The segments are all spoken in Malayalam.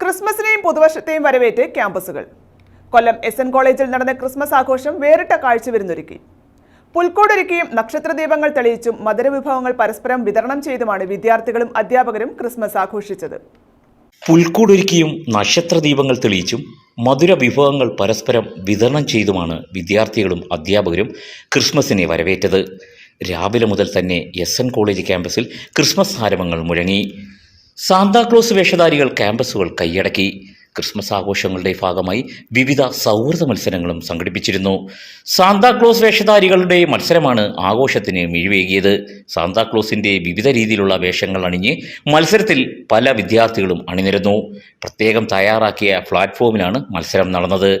ക്രിസ്മസിനെയും പുതുവർഷത്തെയും വരവേറ്റ് ക്യാമ്പസുകൾ. കൊല്ലം എസ് എൻ കോളേജിൽ നടന്ന ക്രിസ്മസ് ആഘോഷം വേറിട്ട കാഴ്ച പുൽക്കോടൊരുക്കിയും നക്ഷത്രദീപങ്ങൾ തെളിയിച്ചും മധുരവിഭവങ്ങൾ പരസ്പരം വിതരണം ചെയ്തുമാണ് വിദ്യാർത്ഥികളും അധ്യാപകരും ക്രിസ്മസ് ആഘോഷിച്ചത്. പുൽക്കൂടൊരുക്കിയും നക്ഷത്രദീപങ്ങൾ തെളിയിച്ചും മധുര വിഭവങ്ങൾ പരസ്പരം വിതരണം ചെയ്തുമാണ് വിദ്യാർത്ഥികളും അധ്യാപകരും ക്രിസ്മസിനെ വരവേറ്റത്. രാവിലെ മുതൽ തന്നെ എസ് എൻ കോളേജ് ക്യാമ്പസിൽ ക്രിസ്മസ് ആരവങ്ങൾ മുഴങ്ങി. സാന്താക്ലോസ് വേഷധാരികൾ ക്യാമ്പസുകൾ കൈയടക്കി. ക്രിസ്മസ് ആഘോഷങ്ങളുടെ ഭാഗമായി വിവിധ സൗഹൃദ മത്സരങ്ങളും സംഘടിപ്പിച്ചിരുന്നു. സാന്താക്ലോസ് വേഷധാരികളുടെ മത്സരമാണ് ആഘോഷത്തിന് മിഴിവേകിയത്. സാന്താക്ലോസിന്റെ വിവിധ രീതിയിലുള്ള വേഷങ്ങൾ അണിഞ്ഞ് മത്സരത്തിൽ പല വിദ്യാർത്ഥികളും അണിനിരുന്നു. പ്രത്യേകം തയ്യാറാക്കിയ പ്ലാറ്റ്ഫോമിലാണ് മത്സരം നടന്നത്.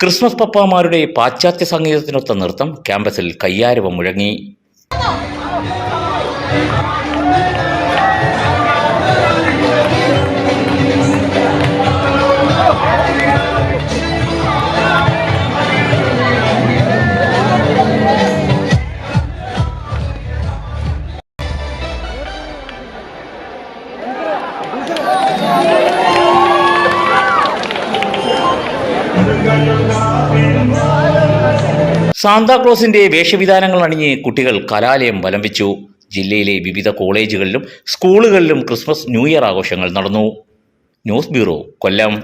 ക്രിസ്മസ് പപ്പാമാരുടെ പാശ്ചാത്യ സംഗീതത്തിനൊത്ത നൃത്തം ക്യാമ്പസിൽ കയ്യാരവം മുഴങ്ങി. സാന്താക്ലോസിന്റെ വേഷവിധാനങ്ങൾ അണിഞ്ഞ് കുട്ടികൾ കലാലയം വലം വെച്ചു. ജില്ലയിലെ വിവിധ കോളേജുകളിലും സ്കൂളുകളിലും ക്രിസ്മസ് ന്യൂ ഇയർ ആഘോഷങ്ങൾ നടന്നു. News bureau Kollam.